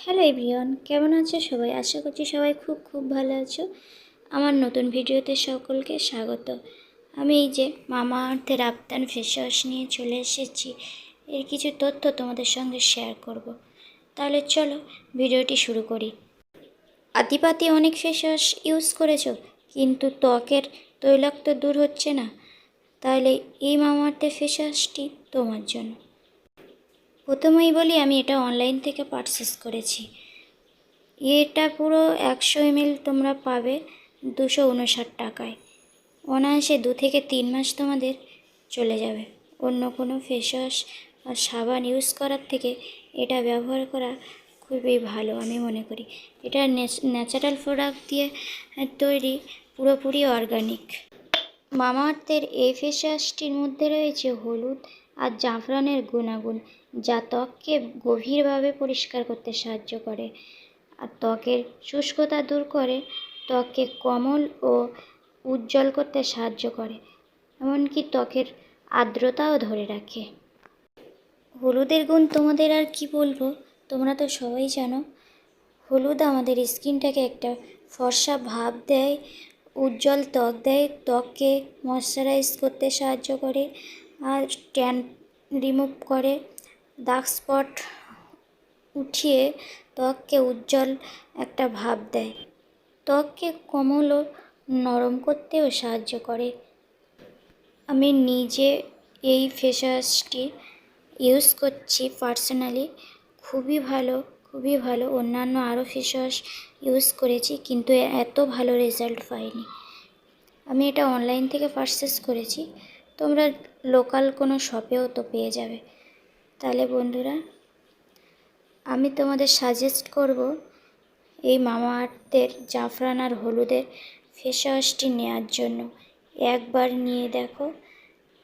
Hello everyone কেমন আছো সবাই? আশা করছি সবাই খুব খুব ভালো আছো। আমার নতুন ভিডিওতে সকলকে স্বাগত। আমি এই যে মামা আর্থের আবদান ফেস ওয়াশ নিয়ে চলে এসেছি। এর কিছু তথ্য তোমাদের সঙ্গে শেয়ার করব। তাহলে চলো ভিডিওটি শুরু করি। আদিপাতি অনেক ফেস ওয়াশ ইউজ করেছ, কিন্তু ত্বকের তৈলাক্ত দূর হচ্ছে না। তাহলে এই মামা আর্থের ফেস ওয়াশটি তোমার জন্য। প্রথমেই বলি আমি এটা অনলাইন থেকে পারচেস করেছি। এটা পুরো একশো এমএল তোমরা পাবে দুশো উনষাট টাকায়। অনায়াসে দু থেকে তিন মাস তোমাদের চলে যাবে। অন্য কোনো ফেস ওয়াশ বা সাবান ইউজ করার থেকে এটা ব্যবহার করা খুবই ভালো আমি মনে করি। এটা ন্যাচারাল প্রোডাক্ট দিয়ে তৈরি, পুরোপুরি অর্গানিক মামাআর্থের এই ফেস ওয়াশটির মধ্যে রয়েছে হলুদ আর জাফরানের গুণাগুণ, যা ত্বককে গভীরভাবে পরিষ্কার করতে সাহায্য করে। আর ত্বকের শুষ্কতা দূর করে, ত্বককে কোমল ও উজ্জ্বল করতে সাহায্য করে, এমনকি ত্বকের আর্দ্রতাও ধরে রাখে। হলুদের গুণ তোমাদের আর কি বলব? তোমরা তো সবাই জানো। হলুদ আমাদের স্কিনটাকে একটা ফর্সা ভাব দেয়, উজ্জ্বল ত্বক দেয়, ত্বককে ময়শ্চারাইজ করতে সাহায্য করে। ট্যান রিমুভ করে ডার্ক স্পট উঠিয়ে ত্বককে উজ্জ্বল একটা ভাব দেয়। ত্বককে কোমল ও নরম করতেও সাহায্য করে। আমি নিজে এই ফেস ওয়াশটি ইউজ করছি পার্সোনালি। খুবই ভালো খুবই ভালো। অন্যান্য আরও ফেস ওয়াশ ইউজ করেছি কিন্তু এত ভালো রেজাল্ট পাইনি। আমি এটা অনলাইন থেকে পারচেস করেছি। তোমরা লোকাল কোনো শপেও তো পেয়ে যাবে। তাহলে বন্ধুরা, আমি তোমাদের সাজেস্ট করব এই মামা আর্থের জাফরান আর হলুদের ফেস ওয়াশটি নেওয়ার জন্য। একবার নিয়ে দেখো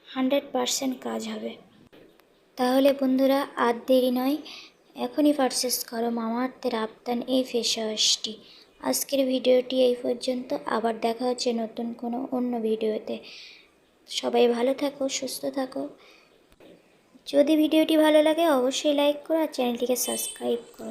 হান্ড্রেড পারসেন্ট কাজ হবে। তাহলে বন্ধুরা, আর দেরি নয়, এখনই পারচেস করো মামা আর্থের আবদান এই ফেস ওয়াশটি আজকের ভিডিওটি এই পর্যন্ত, আবার দেখা হচ্ছে নতুন কোনো অন্য ভিডিওতে সবাই ভালো থাকো, সুস্থ থাকো। যদি ভিডিওটি ভালো লাগে, অবশ্যই লাইক করো আর চ্যানেলটিকে সাবস্ক্রাইব করো।